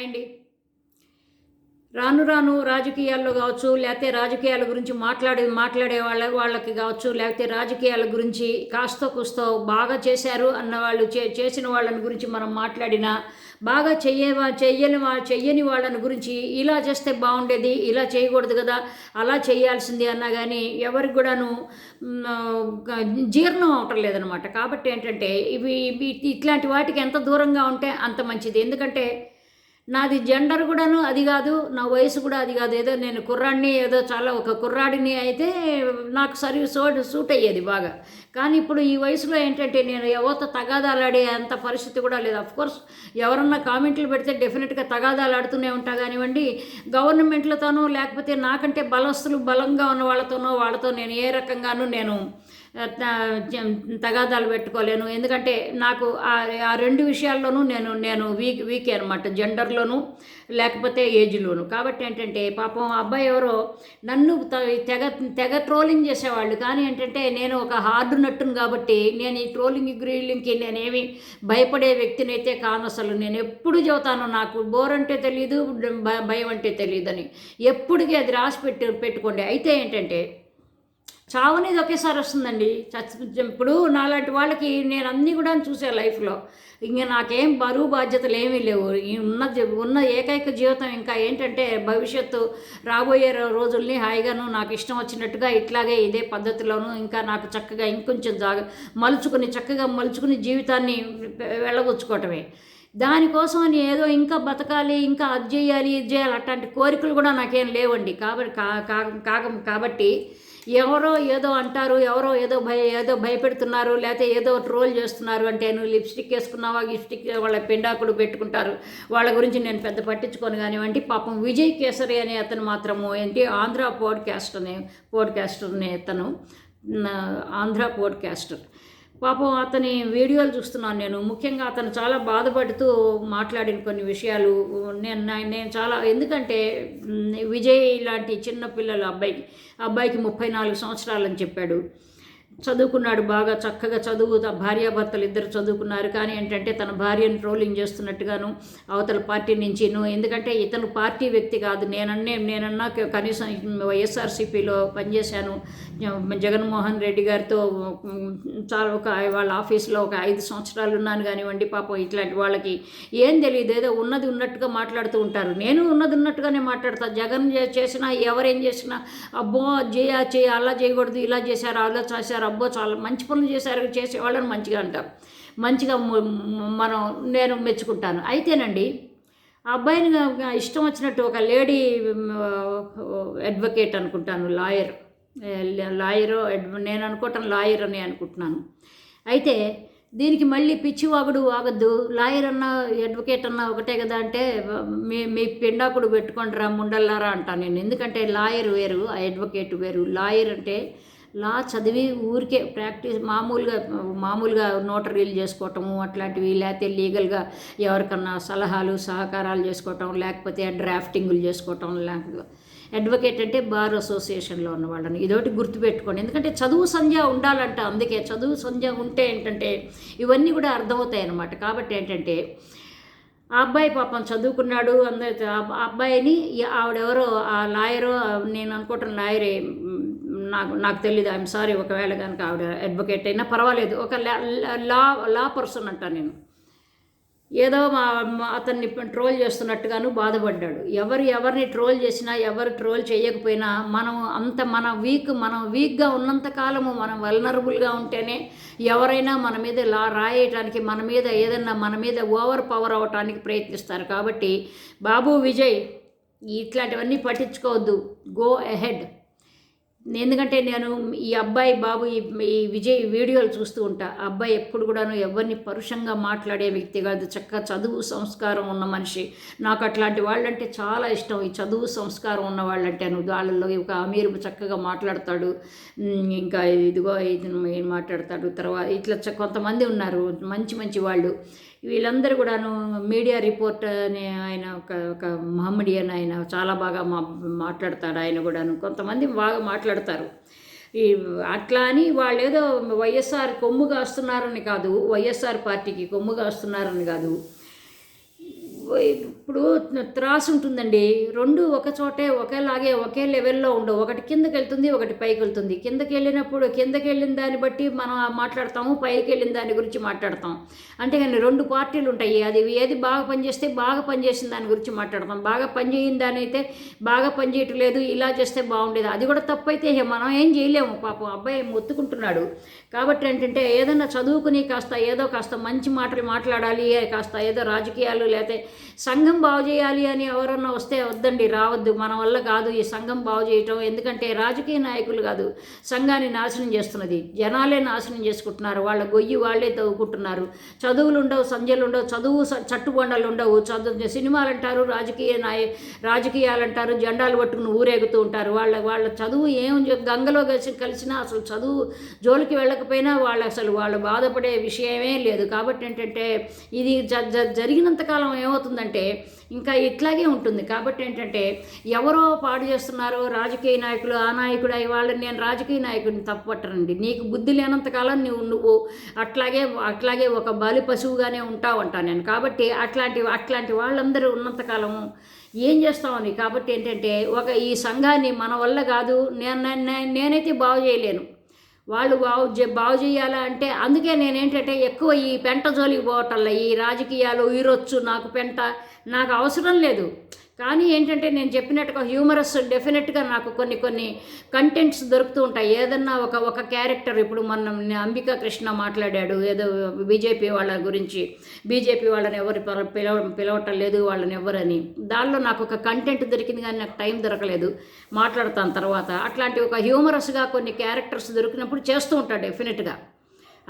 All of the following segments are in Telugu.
అండి రాను రాను రాజకీయాల్లో కావచ్చు లేకపోతే రాజకీయాల గురించి మాట్లాడే మాట్లాడే వాళ్ళ వాళ్ళకి కావచ్చు లేకపోతే రాజకీయాల గురించి కాస్తో కూస్తో బాగా చేశారు అన్న వాళ్ళు చే చేసిన వాళ్ళని గురించి మనం మాట్లాడినా బాగా చెయ్యవా చెయ్యని వా చెయ్యని వాళ్ళని గురించి ఇలా చేస్తే బాగుండేది ఇలా చేయకూడదు కదా అలా చేయాల్సింది అన్నా కానీ ఎవరికి కూడాను జీర్ణం అవటం లేదనమాట కాబట్టి ఏంటంటే ఇవి ఇట్లాంటి వాటికి ఎంత దూరంగా ఉంటే అంత మంచిది. ఎందుకంటే నాది జెండర్ కూడాను అది కాదు నా వయసు కూడా అది కాదు. ఏదో నేను కుర్రాడిని ఏదో చాలా ఒక కుర్రాడిని అయితే నాకు సరి సూట్ సూట్ అయ్యేది బాగా. కానీ ఇప్పుడు ఈ వయసులో ఏంటంటే నేను ఎవరితో తగాదాలాడే అంత పరిస్థితి కూడా లేదు. అఫ్కోర్స్ ఎవరన్నా కామెంట్లు పెడితే డెఫినెట్గా తగాదాలు ఆడుతూనే ఉంటా కానివ్వండి. గవర్నమెంట్లతోనూ లేకపోతే నాకంటే బలస్తులు బలంగా ఉన్న వాళ్ళతోనో వాళ్ళతో నేను ఏ రకంగానూ నేను తగాదాలు పెట్టుకోలేను. ఎందుకంటే నాకు ఆ రెండు విషయాల్లోనూ నేను నేను వీక్ వీకే అనమాట జెండర్లోను లేకపోతే ఏజ్లోను. కాబట్టి ఏంటంటే పాపం అబ్బాయి ఎవరో నన్ను తెగ తెగ ట్రోలింగ్ చేసేవాళ్ళు. కానీ ఏంటంటే నేను ఒక హార్డ్ నట్టును కాబట్టి నేను ఈ ట్రోలింగ్ గ్రీలింగ్కి నేనేమి భయపడే వ్యక్తిని అయితే కాను అసలు. నేను ఎప్పుడు చెబుతాను నాకు బోర్ అంటే తెలియదు భయం అంటే తెలియదని ఎప్పటికీ అది రాసి పెట్టి పెట్టుకోండి. అయితే ఏంటంటే చావు అనేది ఒకేసారి వస్తుందండి. చచ్చి ఇప్పుడు నాలాంటి వాళ్ళకి నేను అన్నీ కూడా చూసే లైఫ్లో. ఇంకా నాకేం బరువు బాధ్యతలు ఏమీ లేవు. ఉన్న ఉన్న ఏకైక జీవితం ఇంకా ఏంటంటే భవిష్యత్తు. రాబోయే రోజుల్ని హాయిగాను నాకు ఇష్టం వచ్చినట్టుగా ఇట్లాగే ఇదే పద్ధతిలోనూ ఇంకా నాకు చక్కగా ఇంకొంచెం జాగ మలుచుకుని చక్కగా మలుచుకుని జీవితాన్ని వెళ్ళగొచ్చుకోవటమే. దానికోసం అని ఏదో ఇంకా బతకాలి ఇంకా అది చేయాలి ఇది చేయాలి అట్లాంటి కోరికలు కూడా నాకేం లేవండి. కాబట్టి కా- కా- కాబట్టి ఎవరో ఏదో అంటారు ఎవరో ఏదో భయ ఏదో భయపెడుతున్నారు లేకపోతే ఏదో ట్రోల్ చేస్తున్నారు అంటే నువ్వు లిప్స్టిక్ వేసుకున్నావా లిప్స్టిక్ వాళ్ళ పెండాకుడు పెట్టుకుంటారు. వాళ్ళ గురించి నేను పెద్ద పట్టించుకోను కానివ్వండి. పాపం విజయ్ కేసరి అనే అతను మాత్రము ఏంటి ఆంధ్ర పోడ్కాస్ట్ అనే పోడ్కాస్టర్ అనే అతను ఆంధ్ర పోడ్కాస్టర్. పాపం అతని వీడియోలు చూస్తున్నాను నేను. ముఖ్యంగా అతను చాలా బాధపడుతూ మాట్లాడిన కొన్ని విషయాలు. నేను నేను చాలా ఎందుకంటే విజయ్ లాంటి చిన్న పిల్లల అబ్బాయికి అబ్బాయికి ముప్పై నాలుగు సంవత్సరాలని చెప్పాడు. చదువుకున్నాడు బాగా చక్కగా చదువు భార్యాభర్తలు ఇద్దరు చదువుకున్నారు. కానీ ఏంటంటే తన భార్యను ట్రోలింగ్ చేస్తున్నట్టుగాను అవతల పార్టీ నుంచి ఎందుకంటే ఇతను పార్టీ వ్యక్తి కాదు. నేనన్నే నేనన్నా కనీసం వైఎస్ఆర్సీపీలో పనిచేశాను. జగన్మోహన్ రెడ్డి గారితో చాలా ఒక వాళ్ళ ఆఫీస్లో ఒక ఐదు సంవత్సరాలు ఉన్నాను కానివ్వండి పాపం ఇట్లాంటి వాళ్ళకి ఏం తెలియదు. ఏదో ఉన్నది ఉన్నట్టుగా మాట్లాడుతూ ఉంటారు. నేను ఉన్నది ఉన్నట్టుగానే మాట్లాడతాను జగన్ చేసినా ఎవరేం చేసినా అబ్బో చేయ చేయ అలా చేయకూడదు ఇలా చేశారు అలా చేశారు అబ్బో చాలా మంచి పనులు చేశారు చేసే వాళ్ళని మంచిగా అంటారు మంచిగా మనం నేను మెచ్చుకుంటాను. అయితేనండి ఆ అబ్బాయిని ఇష్టం వచ్చినట్టు ఒక లేడీ అడ్వకేట్ అనుకుంటాను లాయర్. లాయరు నేను అనుకోవటం లాయర్ అని అనుకుంటున్నాను. అయితే దీనికి మళ్ళీ పిచ్చి వాగుడు వాగద్దు లాయర్ అన్న అడ్వకేట్ అన్న ఒకటే కదా అంటే మీ మీ పిండాకుడు పెట్టుకోండి రా ముండల్లారా అంటాను నేను. ఎందుకంటే లాయర్ వేరు ఆ అడ్వకేట్ వేరు. లాయర్ అంటే లా చదివి ఊరికే ప్రాక్టీస్ మామూలుగా మామూలుగా నోటరీలు చేసుకోవటము అట్లాంటివి లేకపోతే లీగల్గా ఎవరికన్నా సలహాలు సహకారాలు చేసుకోవటం లేకపోతే డ్రాఫ్టింగ్లు చేసుకోవటం లేకపోతే అడ్వకేట్ అంటే బార్ అసోసియేషన్లో ఉన్న వాళ్ళని. ఇదొకటి గుర్తుపెట్టుకోండి. ఎందుకంటే చదువు సంధ్య ఉండాలంట అందుకే. చదువు సంధ్య ఉంటే ఏంటంటే ఇవన్నీ కూడా అర్థమవుతాయి అన్నమాట. కాబట్టి ఏంటంటే ఆ అబ్బాయి పాపం చదువుకున్నాడు అందరి ఆ అబ్బాయిని ఆవిడెవరో ఆ లాయరు నేను అనుకుంటున్న లాయరే నాకు నాకు తెలియదు ఐఎమ్ సారీ ఒకవేళ కనుక ఆవిడ అడ్వకేట్ అయినా పర్వాలేదు. ఒక లా- లా లా పర్సన్ అంట నేను. ఏదో మా అతన్ని ట్రోల్ చేస్తున్నట్టుగాను బాధపడ్డాడు. ఎవరు ఎవరిని ట్రోల్ చేసినా ఎవరు ట్రోల్ చేయకపోయినా మనం అంత మన వీక్ మనం వీక్గా ఉన్నంత కాలము మనం వెల్నరబుల్గా ఉంటేనే ఎవరైనా మన మీద లా రాయటానికి మన మీద ఏదన్నా మన మీద ఓవర్ పవర్ అవ్వటానికి ప్రయత్నిస్తారు. కాబట్టి బాబు విజయ్ ఇట్లాంటివన్నీ పట్టించుకోవద్దు. గో అహెడ్ ఎందుకంటే నేను ఈ అబ్బాయి బాబు ఈ ఈ విజయ్ వీడియోలు చూస్తూ ఉంటా. ఆ అబ్బాయి ఎప్పుడు కూడాను ఎవరిని పరుషంగా మాట్లాడే వ్యక్తి కాదు. చక్కగా చదువు సంస్కారం ఉన్న మనిషి. నాకు అట్లాంటి వాళ్ళంటే చాలా ఇష్టం. ఈ చదువు సంస్కారం ఉన్న వాళ్ళంటే నువ్వు వాళ్ళల్లో ఒక అమీర్ చక్కగా మాట్లాడతాడు. ఇంకా ఇదిగో ఇది మాట్లాడతాడు. తర్వాత ఇట్లా కొంతమంది ఉన్నారు. మంచి మంచి వాళ్ళు. వీళ్ళందరూ కూడాను మీడియా రిపోర్ట్ అనే ఆయన ఒక ఒక మహమ్మడియన్ ఆయన చాలా బాగా మా మాట్లాడతాడు ఆయన కూడాను కొంతమంది బాగా మాట్లాడతారు. ఈ అట్లా అని వాళ్ళు ఏదో వైఎస్ఆర్ కొమ్ము కాస్తున్నారని కాదు వైఎస్ఆర్ పార్టీకి కొమ్ము కాస్తున్నారని కాదు ఇప్పుడు త్రాసు ఉంటుందండి. రెండు ఒక చోటే ఒకేలాగే ఒకే లెవెల్లో ఉండవు. ఒకటి కిందకి వెళ్తుంది ఒకటి పైకి వెళ్తుంది. కిందకి వెళ్ళినప్పుడు కిందకి వెళ్ళిన దాన్ని బట్టి మనం మాట్లాడతాము పైకి వెళ్ళిన దాని గురించి మాట్లాడతాం. అంటే కానీ రెండు పార్టీలు ఉంటాయి. అది ఏది బాగా పనిచేస్తే బాగా పనిచేసిన దాని గురించి మాట్లాడతాం. బాగా పనిచేయని దాని అయితే బాగా పనిచేయట్లేదు ఇలా చేస్తే బాగుండేది. అది కూడా తప్పైతే మనం ఏం చేయలేము. పాపం అబ్బాయి మొత్తుకుంటున్నాడు. కాబట్టి ఏంటంటే ఏదైనా చదువుకుని కాస్త ఏదో కాస్త మంచి మాటలు మాట్లాడాలి కాస్త ఏదో రాజకీయాలు లేకపోతే సంఘం బాగు చేయాలి అని ఎవరన్నా వస్తే వద్దండి రావద్దు. మన వల్ల కాదు ఈ సంఘం బాగు చేయటం. ఎందుకంటే రాజకీయ నాయకులు కాదు సంఘాన్ని నాశనం చేస్తున్నది. జనాలే నాశనం చేసుకుంటున్నారు. వాళ్ళ గొయ్యి వాళ్ళే తవ్వుకుంటున్నారు. చదువులు ఉండవు సంధ్యలు ఉండవు చదువు చట్టుబండలు ఉండవు. చదువు సినిమాలు అంటారు రాజకీయ నాయ రాజకీయాలు అంటారు జెండాలు పట్టుకుని ఊరేగుతూ ఉంటారు. వాళ్ళ వాళ్ళ చదువు ఏం గంగలో కలిసి కలిసినా అసలు చదువు జోలికి వెళ్ళకపోయినా వాళ్ళు అసలు వాళ్ళు బాధపడే విషయమే లేదు. కాబట్టి ఏంటంటే ఇది జ ఏమవుతుంది? ఏమవుతుందంటే ఇంకా ఇట్లాగే ఉంటుంది. కాబట్టి ఏంటంటే ఎవరో పాడు చేస్తున్నారో రాజకీయ నాయకులు ఆ నాయకుడు అయ్యి వాళ్ళని నేను రాజకీయ నాయకుడిని తప్పట్టనండి నీకు బుద్ధి లేనంతకాలం నువ్వు నువ్వు అట్లాగే అట్లాగే ఒక బలి పశువుగానే ఉంటావు అంటాను నేను. కాబట్టి అట్లాంటి అట్లాంటి వాళ్ళందరూ ఉన్నంతకాలము ఏం చేస్తామని? కాబట్టి ఏంటంటే ఒక ఈ సంఘాన్ని మన వల్ల కాదు. నేను నేనైతే బాగు చేయలేను. వాళ్ళు బాగు బాగు చేయాలా అంటే అందుకే నేనేంటంటే ఎక్కువ ఈ పెంట జోలికి పోవటల్లా ఈ రాజకీయాలు ఈరొచ్చు నాకు పెంట నాకు అవసరం లేదు. కానీ ఏంటంటే నేను చెప్పినట్టుగా హ్యూమరస్ డెఫినెట్గా నాకు కొన్ని కొన్ని కంటెంట్స్ దొరుకుతూ ఉంటాయి. ఏదన్నా ఒక ఒక క్యారెక్టర్ ఇప్పుడు మనం అంబికా కృష్ణ మాట్లాడాడు ఏదో బీజేపీ వాళ్ళ గురించి బీజేపీ వాళ్ళని ఎవరు పిలవ పిలవటం లేదు వాళ్ళని ఎవరని. దానిలో నాకు ఒక కంటెంట్ దొరికింది కానీ నాకు టైం దొరకలేదు. మాట్లాడతాను తర్వాత. అట్లాంటి ఒక హ్యూమరస్గా కొన్ని క్యారెక్టర్స్ దొరికినప్పుడు చేస్తూ ఉంటాడు డెఫినెట్గా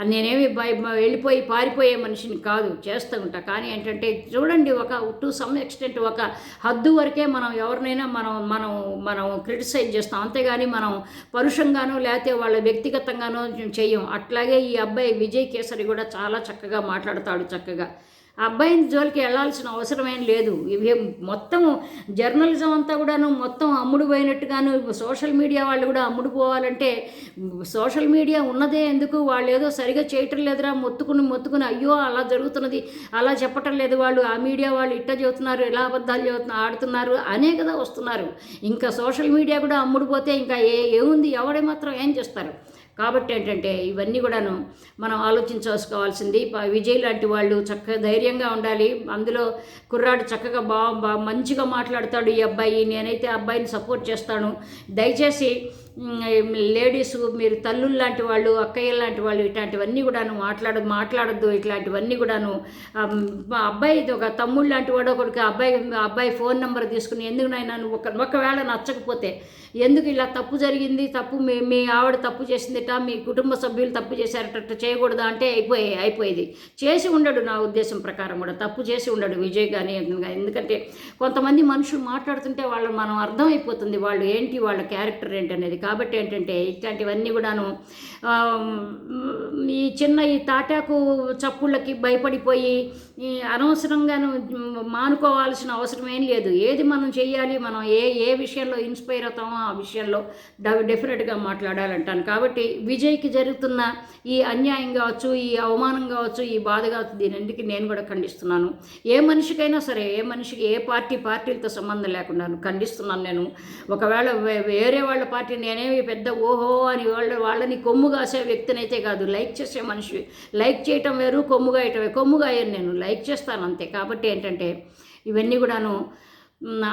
నేనేమి వెళ్ళిపోయి పారిపోయే మనిషిని కాదు చేస్తూ ఉంటా. కానీ ఏంటంటే చూడండి ఒక టు సమ్ ఎక్స్టెంట్ ఒక హద్దు వరకే మనం ఎవరినైనా మనం మనం మనం క్రిటిసైజ్ చేస్తాం. అంతేగాని మనం పరుషంగానో లేకపోతే వాళ్ళ వ్యక్తిగతంగానో చెయ్యం. అట్లాగే ఈ అబ్బాయి విజయ్ కేసరి కూడా చాలా చక్కగా మాట్లాడతాడు చక్కగా. అబ్బాయిని జోలికి వెళ్ళాల్సిన అవసరమేం లేదు. ఇవి మొత్తం జర్నలిజం అంతా కూడాను మొత్తం అమ్ముడు పోయినట్టుగాను సోషల్ మీడియా వాళ్ళు కూడా అమ్ముడు పోవాలంటే సోషల్ మీడియా ఉన్నదే ఎందుకు? వాళ్ళు ఏదో సరిగా చేయటం లేదురా మొత్తుకుని మొత్తుకుని అయ్యో అలా జరుగుతున్నది అలా చెప్పటం లేదు వాళ్ళు. ఆ మీడియా వాళ్ళు ఇట్ట చెబుతున్నారు ఎలా అబద్ధాలు చెబుతున్నారు ఆడుతున్నారు అనే కదా వస్తున్నారు. ఇంకా సోషల్ మీడియా కూడా అమ్ముడుపోతే ఇంకా ఏ ఏముంది? ఎవడే మాత్రం ఏం చేస్తారు? కాబట్టి ఏంటంటే ఇవన్నీ కూడాను మనం ఆలోచించుకోవాల్సింది విజయ్ లాంటి వాళ్ళు చక్కగా ధైర్యంగా ఉండాలి. అందులో కుర్రాడు చక్కగా బా బా మంచిగా మాట్లాడతాడు ఈ అబ్బాయి. నేనైతే అబ్బాయిని సపోర్ట్ చేస్తాను. దయచేసి లేడీస్ మీరు తల్లులు లాంటి వాళ్ళు అక్కయ్య లాంటి వాళ్ళు ఇట్లాంటివన్నీ కూడాను మాట్లాడ మాట్లాడద్దు ఇట్లాంటివన్నీ కూడాను. అబ్బాయి ఒక తమ్ముడు లాంటి వాడు ఒకడికి అబ్బాయి అబ్బాయి ఫోన్ నెంబర్ తీసుకుని ఎందుకు నైనా ఒక ఒకవేళ నచ్చకపోతే ఎందుకు ఇలా తప్పు జరిగింది తప్పు మీ మీ ఆవిడ తప్పు చేసిందిట మీ కుటుంబ సభ్యులు తప్పు చేశారట చేయకూడదా అంటే అయిపోయి అయిపోయేది. చేసి ఉండడు నా ఉద్దేశం ప్రకారం కూడా తప్పు చేసి ఉండడు విజయ్ కానీ ఎందుకంటే కొంతమంది మనుషులు మాట్లాడుతుంటే వాళ్ళు మనం అర్థమైపోతుంది వాళ్ళు ఏంటి వాళ్ళ క్యారెక్టర్ ఏంటి అనేది కాబట్టి ఏంటంటే ఇట్లాంటివన్నీ కూడాను చిన్న ఈ తాటాకు చప్పుళ్ళకి భయపడిపోయి అనవసరంగాను మానుకోవాల్సిన అవసరం ఏం లేదు. ఏది మనం చేయాలి మనం ఏ ఏ విషయంలో ఇన్స్పైర్ అవుతామో ఆ విషయంలో డెఫినెట్గా మాట్లాడాలంటాను. కాబట్టి విజయ్కి జరుగుతున్న ఈ అన్యాయం కావచ్చు ఈ అవమానం కావచ్చు ఈ బాధ కావచ్చు దీనికి నేను కూడా ఖండిస్తున్నాను. ఏ మనిషికైనా సరే ఏ మనిషికి ఏ పార్టీ పార్టీలతో సంబంధం లేకుండా ఖండిస్తున్నాను నేను. ఒకవేళ వేరే వాళ్ళ పార్టీ నేనేమి పెద్ద ఓహో అని వాళ్ళ వాళ్ళని కొమ్ము కాసే వ్యక్తినైతే కాదు లైక్ చేసే మనిషి. లైక్ చేయటం వేరు కొమ్ముగా గాయటం కొమ్ముగా అయ్యాను నేను లైక్ చేస్తాను అంతే. కాబట్టి ఏంటంటే ఇవన్నీ కూడాను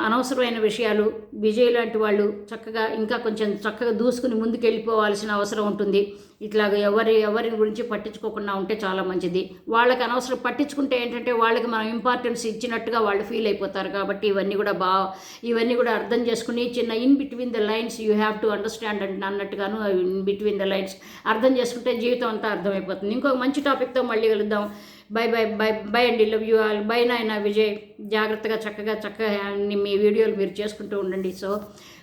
అనవసరమైన విషయాలు విజయ్ లాంటి వాళ్ళు చక్కగా ఇంకా కొంచెం చక్కగా దూసుకుని ముందుకెళ్ళిపోవాల్సిన అవసరం ఉంటుంది. ఇట్లాగ ఎవరి ఎవరి గురించి పట్టించుకోకుండా ఉంటే చాలా మంచిది. వాళ్ళకి అనవసరం పట్టించుకుంటే ఏంటంటే వాళ్ళకి మనం ఇంపార్టెన్స్ ఇచ్చినట్టుగా వాళ్ళు ఫీల్ అయిపోతారు కాబట్టి ఇవన్నీ కూడా బా ఇవన్నీ కూడా అర్థం చేసుకుని చిన్న in between the lines you have to understand and అన్నట్టుగాను in between the lines అర్థం చేసుకుంటే జీవితం అంతా అర్థమైపోతుంది. ఇంకొక మంచి టాపిక్తో మళ్ళీ వెళుద్దాం బై బై బై బై అండి లవ్ యూ ఆల్. బై నాయన విజయ్. జాగ్రత్తగా చక్కగా చక్కగా మీ వీడియోలు మీరు చేసుకుంటూ ఉండండి. సో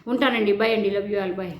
ఉంటానండి. బై అండి. Love you all. బై.